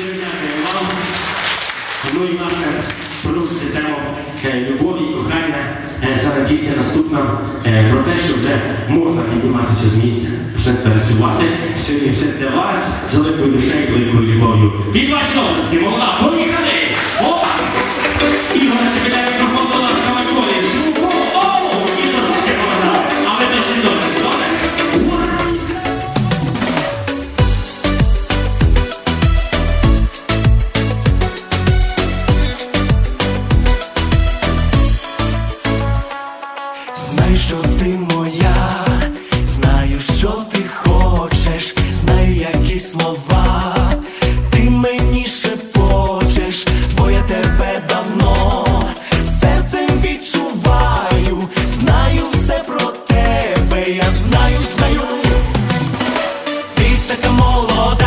Щиро дякую вам, ну і власне продовжити тему любові і кохання. Саме після наступна е, про те, що вже можна підніматися з місця, вже танцювати. Сьогодні все для вас з великою душею, великою любов'ю. Від ваш обласки, молода! знаю, знаю, ти така молода.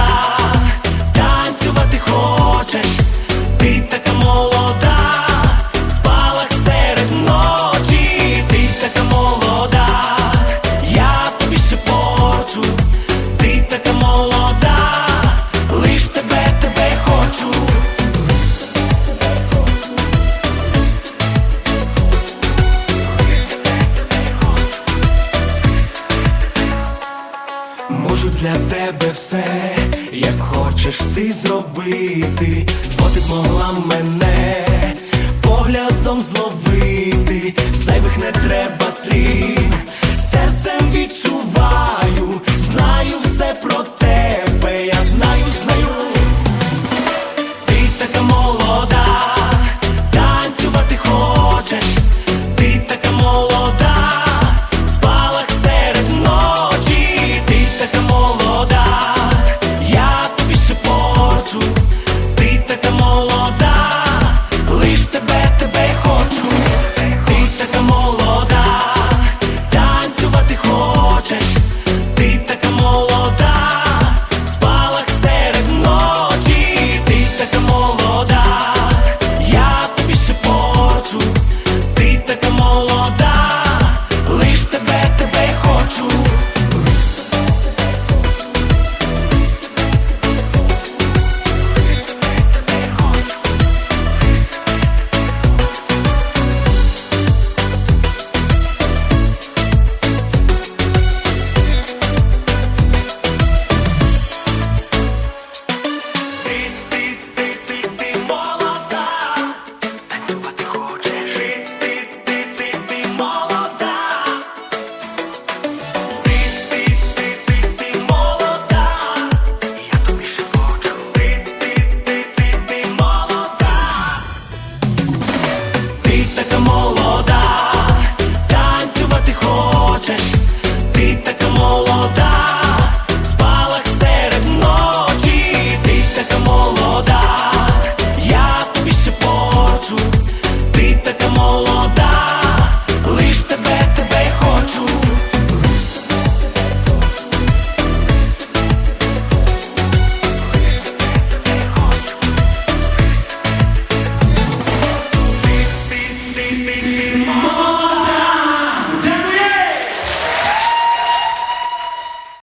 для тебе все, як хочеш ти зробити, бо ти змогла мене поглядом зловити, зайвих не треба слів, серцем відчуваю, знаю все про те.